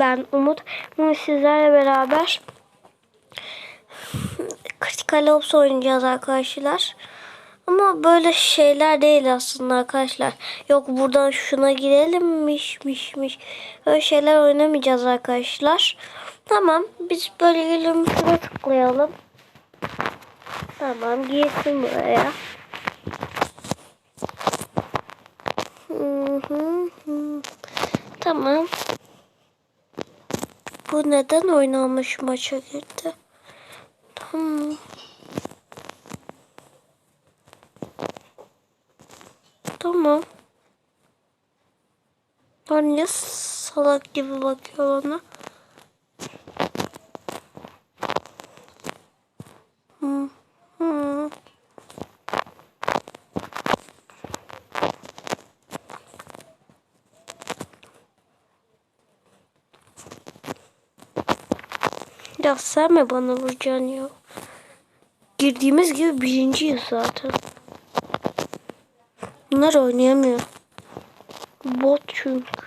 ben Umut. Bugün sizlerle beraber Critical Ops oynayacağız arkadaşlar. Ama böyle şeyler değil aslında arkadaşlar. Yok buradan şuna girelimmiş miş miş. Öyle şeyler oynamayacağız arkadaşlar. Tamam biz böyle girelim şuna tıklayalım. Tamam girsin buraya. Hı hı hı. Tamam. Bu neden oynanmış maça girdi? Tamam. Tamam. Anne salak gibi bakıyor bana. Ya sen bana vuracaksın ya? Girdiğimiz gibi birinciyiz zaten. Bunlar oynayamıyor. Bot çünkü.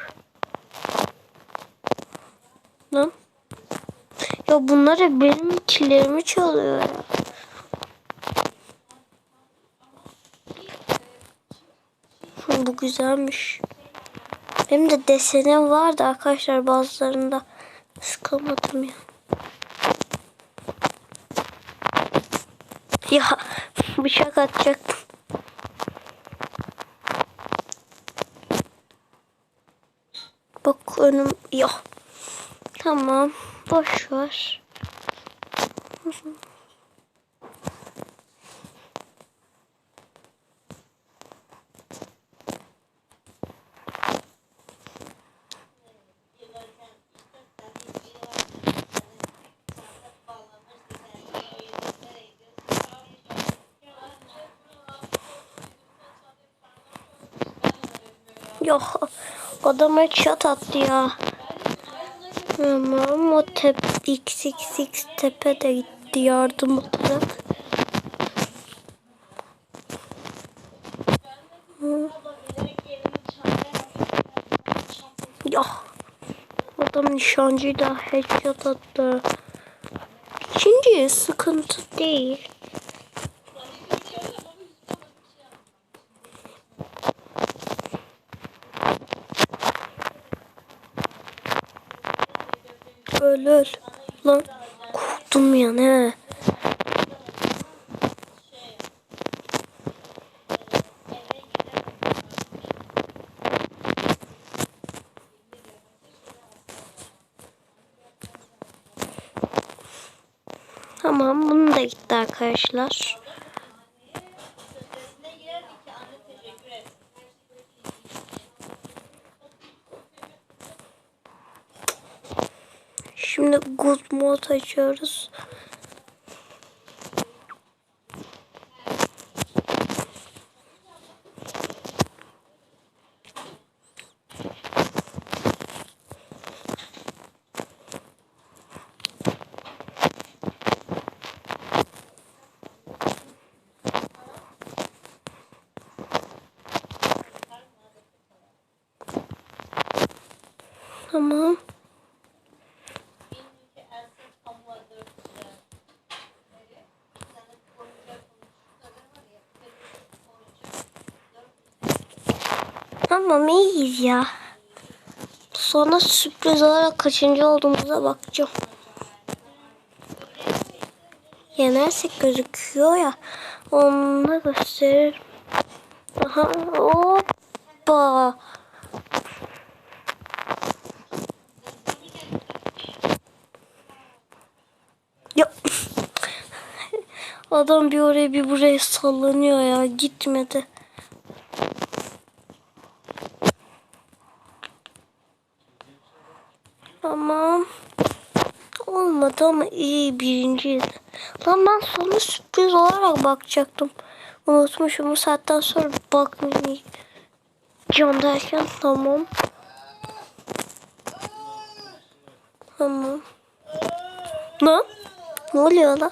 Lan. Ya bunlar hep benim killerimi çalıyor ya. Bu güzelmiş. Benim de desenim vardı arkadaşlar bazılarında. Sıkılmadım ya. Ya bıçak atacaktım. Bak önüm yok. Tamam. Boş ver. Yok. Adama çat attı ya. Tamam o tep XXX tepe de gitti yardım olarak. Ya. Adam nişancıyı da headshot attı. İkinci sıkıntı değil. Öl öl. Lan korktum ya ne? Tamam bunu da gitti arkadaşlar. Şimdi good mod açıyoruz. Tamam. Tamam iyiyiz ya. Sonra sürpriz olarak kaçıncı olduğumuza bakacağım. Yenersek gözüküyor ya. Onu da gösteririm. Aha hoppa. Adam bir oraya bir buraya sallanıyor ya. Gitmedi. Tamam. Olmadı ama iyi birinciyiz. Lan ben sonra sürpriz olarak bakacaktım. Unutmuşum bu saatten sonra bakmayacağım derken tamam. Tamam. Lan? Ne oluyor lan?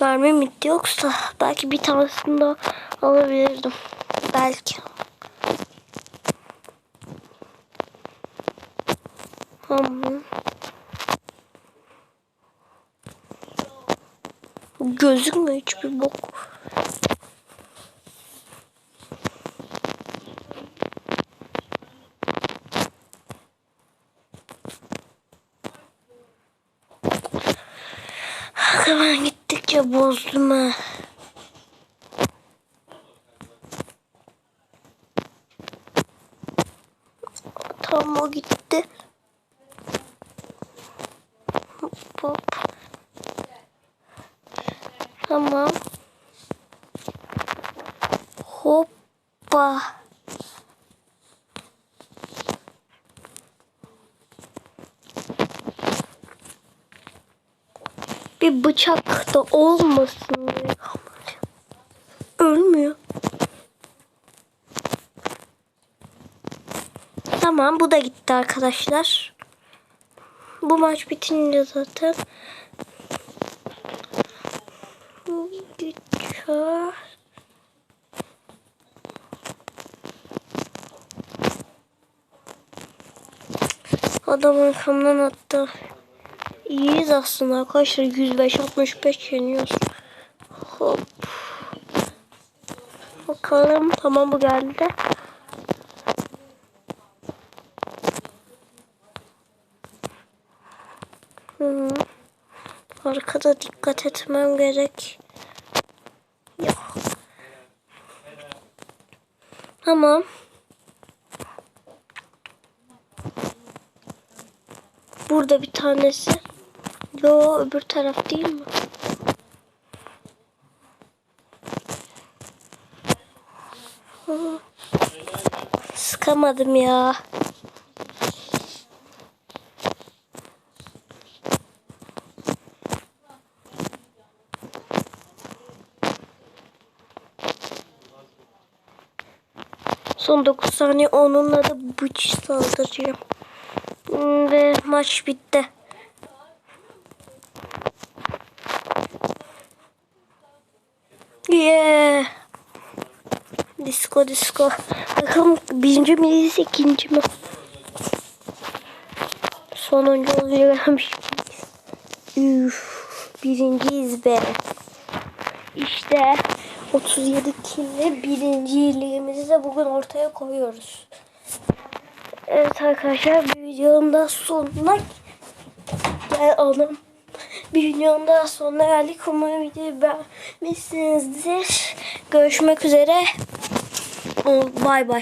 Mermim bitti yoksa belki bir tanesini daha alabilirdim. Belki. Tamam. Gözükmüyor hiçbir bok. Ben gittikçe bozdum ha. Tamam o gitti. Hop. Tamam. Hoppa. Bir bıçak da olmasın. Ölmüyor. Tamam bu da gitti arkadaşlar. Bu maç bitince zaten. Gidiyor. Adam arkamdan attı. İyiyiz aslında arkadaşlar. 105-65 yeniyoruz. Hop. Bakalım. Tamam bu geldi. Hı. Arkada dikkat etmem gerek. Yok. Tamam. Burada bir tanesi. Yo öbür taraf değil mi? Sıkamadım ya. Son 9 saniye onunla da bıç saldıracağım. Hmm, Ve maç bitti. Yeah. Disco disco. Bakalım birinci miyiz ikinci mi? Sonuncu olacakmış. Üf, birinciyiz be. İşte 37 kille birinciliğimizi bugün ortaya koyuyoruz. Evet arkadaşlar bir videonun da sonuna gel oğlum. Bir videonun da sonuna geldik. Umarım videoyu beğenmişsinizdir. Görüşmek üzere. Bay bay.